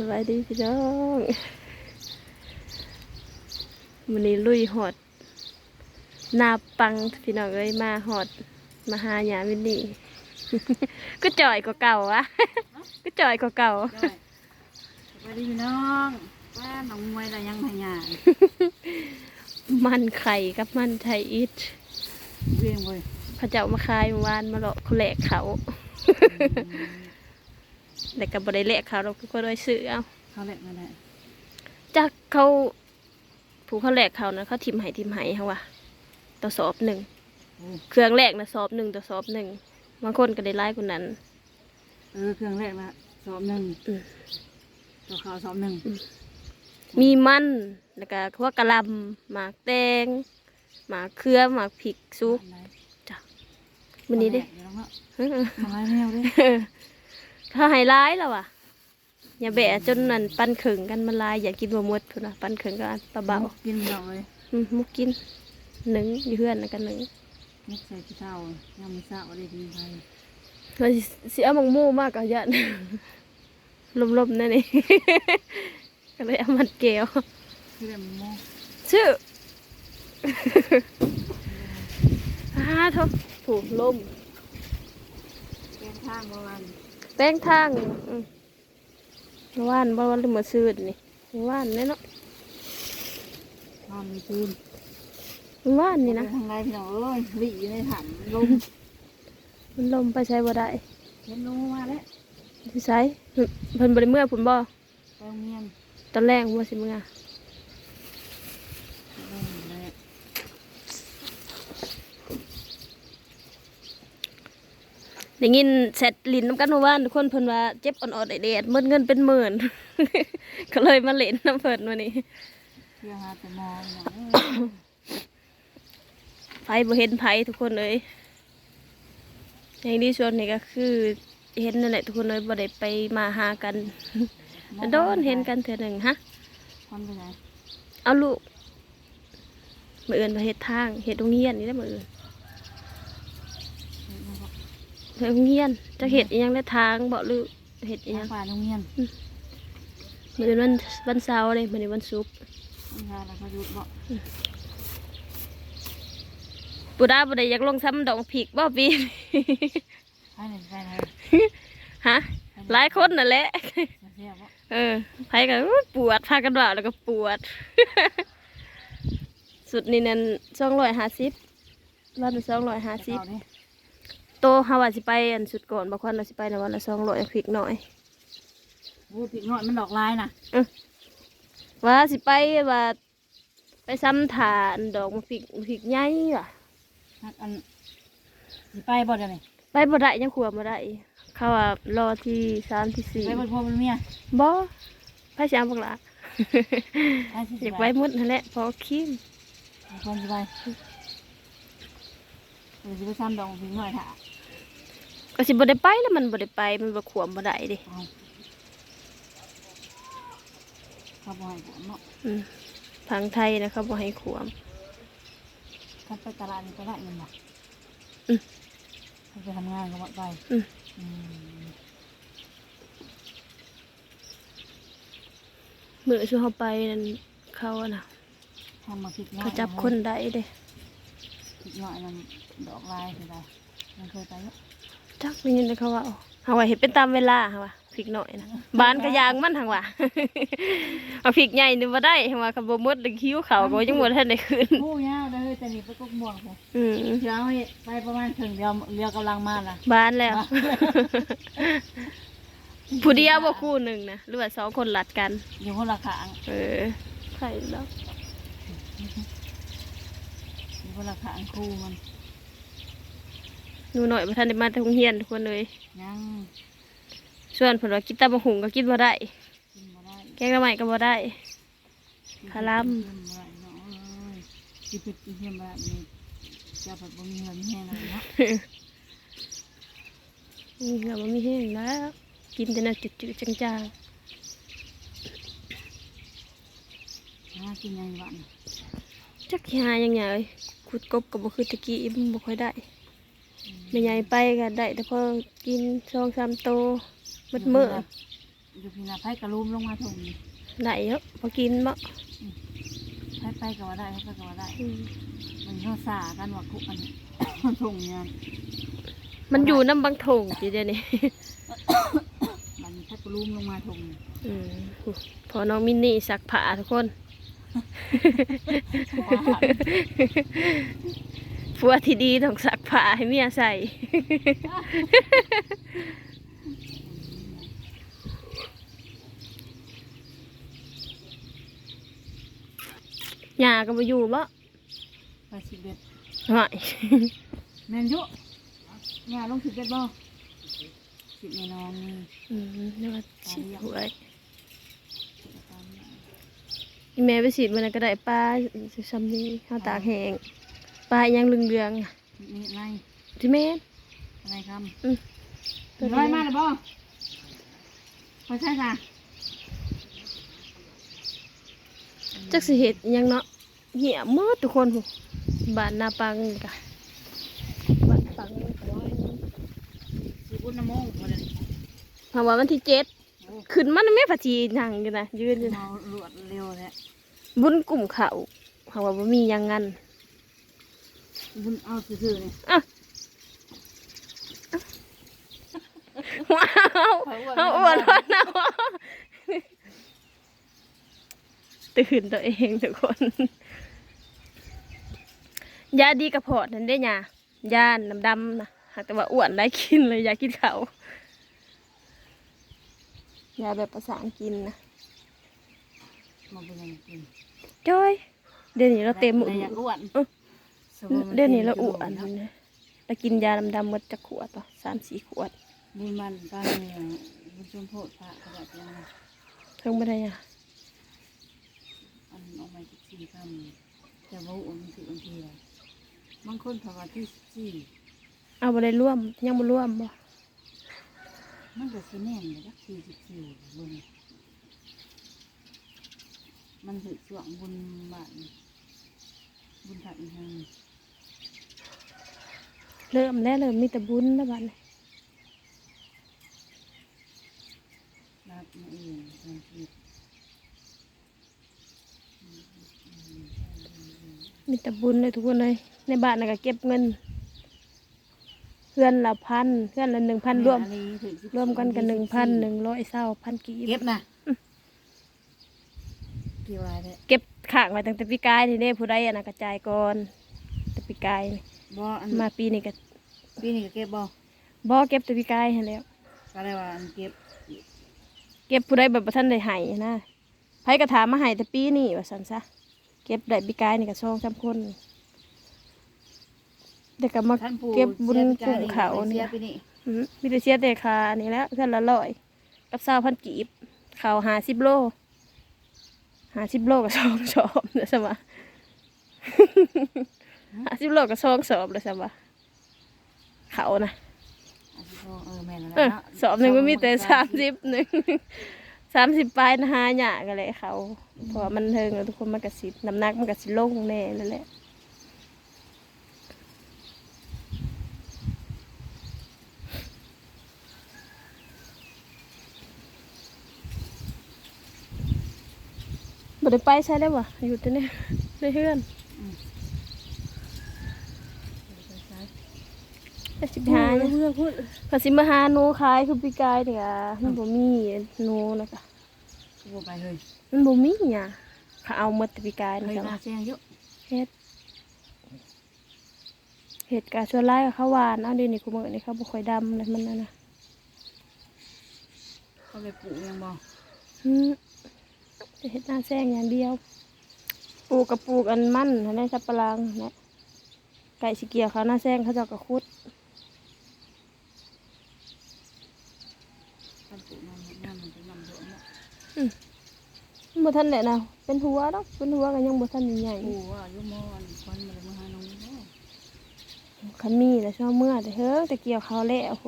สวัสดีพี่น้องวันนี้ลุยหอดหนาปังพี่น้องเอ้ยมาหอดมาหาหยาวินนี่ ก็จ่อยกว่าเก่าวะก็จ่อยกว่าเก่าได้สวัสดีพี่น้องว่าน้องมวยเรายังพยานมันไข่กับมันไทยอิทเวียงเว้ยพระเจ้ามาคายเมื่อวานมาเลาะเขาแหลกเขา แต่กับบได้แหลกเขาเราก็ได้ซื้อเอาเขาแหลกมาได้จากเขาผู้เขาแหลกเขานะเขาทิมไห้ทิมไห้เขาว่าต่อสอบหนึ่งโอ้เครื่องแรกนะสอบหนึ่งต่อสอบหนึ่งบางคนก็ได้ไล่กว่านั้น เออเครื่องแรกละสอบหนึ่งอืมตัวขาวสอบหนึ่งมีมันแล้วก็พวกกะหลำหมากแตงหมากเครือหมากผิกซุกอัไหวันนี้เด้เดี๋ยวเนาะมาไล่แมวเด้ เขาให้ร้ายแล้วว่ะอย่าแบะจนนั่นปั้นเข่งกันมันลายอย่ากินบะมดพุ่นนะปั้นเข่งก็อันเบากินเราเลยๆอืมมุกกินหนึ่งอยู่เพื่อนนะกันหนึ่งมุกใส่ขี้เท้ายังไม่ทราบว่าได้กินไทยเราเสียมังมู่มากกว่ายันลมๆนั่นเองก็เลยเอามันเกลียวคือแบบโมชื่ออาทบถูกลมเป็นทางประมาณ แป้งทางอืมเมื่อว่านบ่วันลืมมาซื้อนี่เมื่อว่านแน่เนาะนอนมีคืนเมื่อว่านนี่นะทางไรพี่น้องเอ้ยหลีอยู่ในถังลมมันลมไปใช้บ่ได้เห็นลมมาแล้วสิใช้เพิ่นเพิ่นบ่ได้เมื่อพุ่นบ่ไปโรงเรียนตอนแรกว่าสิเมื่อ ลมแล้ว ได้ยินเสร็จลินน้ำกันเมื่อวานทุกคนเพิ่นว่าเจ็บอ่อนๆแดดๆหมดเงินเป็นหมื่น ก็เลยมาเล่นน้ำเพิ่นวันนี้เพื่อหาแต่มองเนาะไผบ่เห็นไผทุกคนเลยอย่างที่ชวนนี่ก็คือ เห็นนั่นแหละทุกคนเลยบ่ได้ไปมาหากันโดนเห็นกันเถื่อหนึ่งฮะคนไปไหนเอาลูกมืออื่นมาเฮ็ดทางเฮ็ดโรงเรียนนี่ได้อมืออื่น เฮ็ดโรงเรียนจะเฮ็ดอีหยังได้ทางบ่หรือเฮ็ดอีหทายังงป่าโรงเรียนมืออื่นวันวันเสาร์เลยมื้อนี้วันศุกร์ทำงานแล้วก็หยุดบ่ปูดาบ่ได้อยากลงซ้ำดอกผิกบ่ปีไปไหนไปไหนฮะหลายคนนั่นแหละ เสียบ่เออไผก็อุ๊ยปวดพากันว่าแล้วก็ปวด สุดนี่นั่น250วันละ250เก่าดิโตเฮาว่าสิไปอันสุดก่อนบางคนเราสิไปในวันละสองร้อยพริกหน่อยโอ้ผิดหน่อยมันดอกลายน่ะว่าสิไปว่าไปซ้ำฐานดอกมะพริกมะพริกใหญ่ว่ะฮักอันสิไปบ่เดี๋ยวนี้ไปบ่ได้ยังขวบบ่ได้เขาว่ารอที่สามที่สี่ไปบ่พ่อเป็นเมียบ่ไปสิเอาบักละไปสิอยากไปหมดนั่นแหละพอคิมคนสิไปเดี๋ยวสิไปซ้ำดอกผิดหน่อยถ่ะ ก็สิบ่ได้ไปแล้วมันบ่ได้ไปมันบ่ขวบบ่ได้เดิเอาเขาบ่ให้ผมเนาะอืมทางไทยนะเขาบ่ให้ขวบถ้าไปตลาดนี่ก็ได้เงินบ่อืมถ้าไปทำงานก็บ่ไปอืมอืมมื้อที่เฮาไปนั่นเขาอะน่ะทำมาผิดหน่อยเขาจับคนได้เด้ผิดหน่อยนั่นดอกลายคืออะไรมันเคยไปเนาะ จักได้ยินแต่เขาว่าเฮาว่าเฮ็ดเป็นตามเวลาเฮาว่าพริกหน่อยนะบ้านก็ยางมันหั่งว่าเอาพริกใหญ่นี่บ่ได้เฮาว่าก็บ่หมดเลยคิ้วเขาก็บ่ยังบ่ทันได้ขึ้นโอ้ยาวได้อเฮ้ยแต่นี่ไปกกม่วงผมอืมเดี๋ยวให้ไปประมาณถึงเดียวเรือกำลังมาล่ะบ้านแล้วผู้เดียวบ่คู่หนึงนะหรือว่าสองคนหลัดกัน อยู่คนละขางเออใครแล้วอยู่คนละขางครูมัน หนูหน่อยบ่ทันได้มาแต่โรงเรียนทุกคนเลยยัง Dạ. ส่วนเพิ่นว่ากินตำบักหุ่งก็กินบ่ได้ กินมาได้แกงหน่อไม้ก็บ่ได้คาร่ำกินบ่ได้เนาะเอ้ยกินเป็ดกินเทียมแบบนี้จะแบบบ่มีเงินแห้งเลยเนาะนี่ก็บ่มีแห้งแล้วกินแต่น่ะจืดๆจางหากินยังบ้านๆจักสิหาหยังไงขุดกบก็บ่คือตะกี้มันบ่ค่อยได้ แม่ใหญ่ไปก็ได้แต่พอกิน2-3โตหมดมื้ออยู่พี่นาไผกระลุมลงมาถงนี่ไหนเยอะพอกินบ่ไผไปก็ว่าได้ไผไปก็ว่าได้อืมมันเขาสากันว่าคุกอันมันถงเนี่ยมันอยู่น้ำบางถงจีเดียวนี่มันไผกระลุมลงมาถงนี่อืมพอน้องมินนี่สักผ้าทุกคน ผัวที่ดีต้องสักผ้าให้เมียใส่ ยาก็มาอยู่บ่ไปสิเบ็ดไม่แมนยุเนี่ยลงสิเบ็ดบ่สิแม่น้องนี่อืมนี่ว่าฉีดหวยสิตามนี่อีแม่ไปฉีดมันนก็ได้ปลาซ้ำนี้ข้าวตากแห้ง ปลาอีหยังเหลืองๆน่ะนี่ไงที่แม่น อะไรคอืมำร้อยมาเลยบ่พอใช่ค่ะจักสิเฮ็ดอิหยังเนาะเหี้ยมืดทุกคนหูบ้านนาปังนี่กะบ้านปังนี่ก็ว่าสิบุญน้ำมงมาเลยเพราะว่าวันที่เจ็ดโอ้ขึ้นมันไม่ผัจีนั่งอยู่นะยืนอยู่นะ เมาหลวดเร็วแท้บุญกลุ่มเขาเพราะว่าบ่มีหยังงั้น บุญเอาซื่อๆนี่อะว้าวเอาอ้วนวันเอาตื่นตัวเองทุกคนยาดีกระเพาะนั่นได้ยายาน้ำดำนะหากแต่ว่าอ้วนได้กินเลยอยากกินเขาวยาแบบภาษาอังกฤษนะมาเป็นยังกินจ้อยเดี๋ยวนี้เราเต็มแต่อยากอ้วน เอ้อสมมุติมัเดี๋ยวนี้เราต็มอ้วนเนาะนะเรากินยาดำๆหมดจะขวดป่ะสามสี่ขวดบุญมันตอนนี้บุญชมโพธิพระก็แบบยังเพิ่งไม่ได้ยาอันออกมาสิบสี่คำแต่ว่าอุ่นสิบางทีเลยบางคนภาวะที่สิบสี่เอาไปได้ร่วมยังบ่ร่วมบ่มันก็สิแน่นเลยจักสี่สิบสี่บุญมันถือส่วงบุญบาท บุญพระอีกทางเริ่มแล้วเริ่มมีแต่บุญแล้วบัดนี้รับมาเองทางชีวิตมีแต่บุญเลยทุกคนเลย ในบ้านน่ะก็เก็บเงินเพื่อนละพันเพื่อนละหนึ่งพันรวมอัถือ14รวมกันกันหนึ่งพันหนึ่งร้อยเศร้าพันกีบ เก็บนะ กี่วายเนี่ยเก็บข้างไว้ตั้งแต่ปีกายนี่เด้ผู้ใดอะนะกระจายก่อนแต่ปีกายนี่บ่อันมาปีนี้ก็ปีนี้ก็เก็บบ่บ่เก็บแต่ปีกายให้แล้ว ก็ได้ว่าอันเก็บเก็บผู้ใดแบบบ่ทันได้ให้นะไผก็ถามมาให้แต่ปีนี้ว่าซั่นซะ เก็บได้ปีกายนี่ก็สองสามคนแต่ก็มาท่านปู่เก็บบุญสียกลุ่มไปเขาเสีนี่ยนะไปนี่อืมมีแต่เสียแต่คานี่แหล้วเพื่อนละร้อย กับเศร้าพันกีบเขาหาสิบโล หาสิบโลกับสองสอบนะสมะหาสิบโลกับสองสอบเลยสมะเขานะอันนี้ก็เออแม่นแล้วเออเนาะสอบหนึ่งก็มีแต่สสามสิบหนึ่งสามสิบปลายนะฮะหยากันเลยเขาเพราะว่ามันเทิงแล้วทุกคนมันกระสิน้ำหนักมันกระสิลงแน่นั่นแหละ บ่ได้ไปใช่ได้บ่อยู่ที่นี่ในเฮือนไปสิบหาเนี่ยเพื่อพูดภาษีมาหาหนูขายคือปีกายเนี่ยมันบ่มีหนูนะคะบ่ไปเลยมันบ่มีหยังเขาเอาหมดแต่ปีกายเคนะยจ๊ะมาเสียงเยอะเฮ็ดเฮ็ดกาชวนไล่กับข้าวหวานเอาเดี๋ยวนี้กูมื้อนี้เขาบ่ค่อยดำเลยมันนั่นน่ะเขาไปปลูกยังบ่อืม จะเฮ็ดหน้าแซงอย่างเดียว ปลูกกับปลูกอันมันอันนี้สับปะหลังนะไก่สิเกี่ยวเขาหน้าแซงเขาเจ้าก็ขุดท่านปลูกน้ำน้ำมันเป็นน้ำโดดเนาะบ่ทันแหละนะเป็นหัวดอกเป็นหัวก็ยังบ่ทันใหญ่ปลูกว่าอยู่มออันควันมาเลยมาหาน้องนี่เนาะคันมีแต่ชอบเมื่อแต่เฮ้อแต่เกี่ยวเขาแล้วโห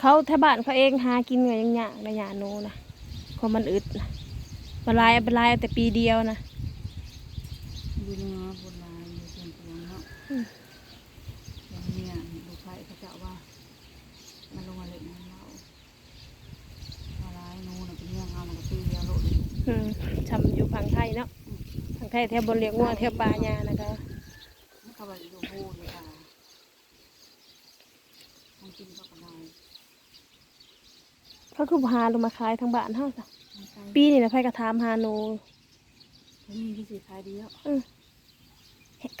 เขาแถวบ้านเขาเองหากินเงยยังยากระยะโนนะ เพราะมันอึดบลายบลายแต่ปีเดียวนะบุญงาบุญลายอยู่เป็นพลังเนาะอย่างเนี้ยดูไฟเขาจะว่ามันลงมาเลยนะำเล่าบลายนูนะเป็นเรื่องเามันก็ปีเดียวโลดอืมทำอยู่พังไทยเนาะพังไทยแถวบนเรียกงัวแถวปลาญานะคะมันก็แอยู่พู เขาคือบ่หาลงมาขายทางบ้านเฮาจ้ะมันไกลปีนี้นะไผก็ถามหาหนูนี่ที่สิขายดีแล้ว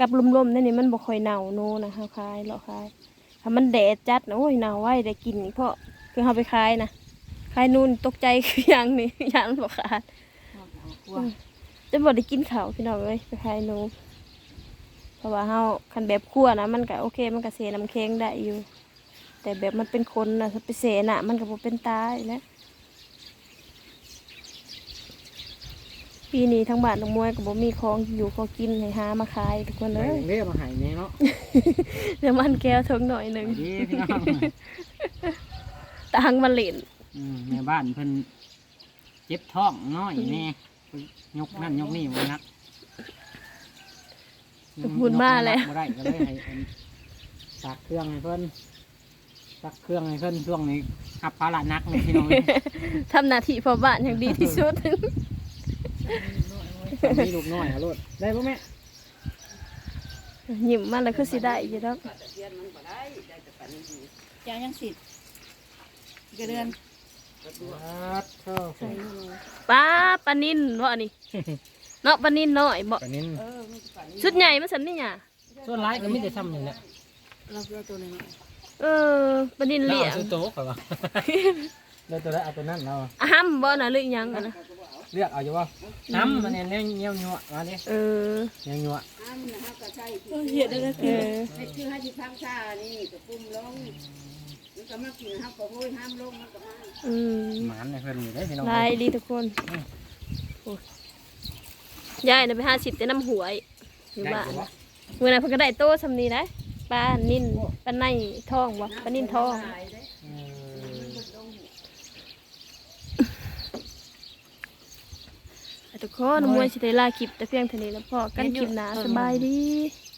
กับลมๆนั่นนี่มันบ่ค่อยเน่าหนูนะเฮาขายเลาะขายถ้ามันแดดจัดนะโอ้ยเน่าไว้ได้กินอีกเพราะคือเฮาไปขายนะขายนู่นตกใจคือหยังนี่หยังบ่ขาดนอกจากเอาคั่วจะบ่ได้กินข้าวพี่น้องเอ้ยไปขายหนูเพราะว่าเฮาคันแบบคั่วนะมันก็โอเค มันก็เสน้ำแข็งได้อยู่ แต่แบบมันเป็นคนนะถ้าไปเสน่ะ มันก็บ่เป็นตายแล้วปีนี้ทั้งบ้านทั้งมวยก็บ่มีของอยู่ของกินให้หามาขายทุกคนเลไปย เรียกมาใหายแน่เนาะเดี๋ยวมันแก้วทงหน่อยหนึ่งดีพี่น้องตังมาเล่นอืมแม่บ้านเพิ่นเจ็บท้องน้อยแน่ยกนั่นยกนี่บ่นักบุญมาแล้วบ่ได้ก็เลยให้เพิ่นซักเครื่องให้เพิ่น ซักเครื่องให้เพิ่นช่วงนี้ขับภาระหนักเลยพี่น้องทำหน้าที่พอบ้านอย่างดีที่สุด มีลูกน้อยอะโลดได้ป่ะแม่หยิมมาแล้วคือสิได้อยู่แล้วเจ้ายังสิทธิ์กระเดือนครับเข้าใส่อยู่เลยป้าปลานินวะนี่เนาะปลานินน้อยบ่ปานนี้เออมันจะปั่นชุดใหญ่มาสันนี่หยังส่วนร้ายก็มีแต่ซ้ำนี่แหละ เราเลือกตัวหนึ่ง เออปลานินเราเลี้ยเอางซื้อโต๊ะก่อนวะเลือกตัวนั้นเอาตัวนั้นเราอะห้ำบ่น่ะหรือหยังอะนะเลือกเอาอยู่ว่าน้ำมันเนี่ยเงี้ยวยัวมาดิเออเงี้ยวยัวอ้ามนะครับก็ใช่เห็ดอะไรเออไม่คือให้ที่พังชานี่ก็ปุ่มลงมันก็มากินห้ามก็โห้ยห้ามลงมันก็มาอืมหมานเนี่ยเพิ่นอยู่ได้พี่น้องลายดีทุกคนโอ้ยยายน่ะไปหาสิบแต่น้ำหวยอยู่ได้บ้านอยู่วะเมื่อนั้นเพิ่นก็ได้โตสำนีนะ ปลานิ่นปลาในทองบ่ปลานิ่นทองเออทุกคนมวยสิได้ลาคลิปแต่เพียงเท่านี้แล้วพอกันคลิปหน้าสบายดีส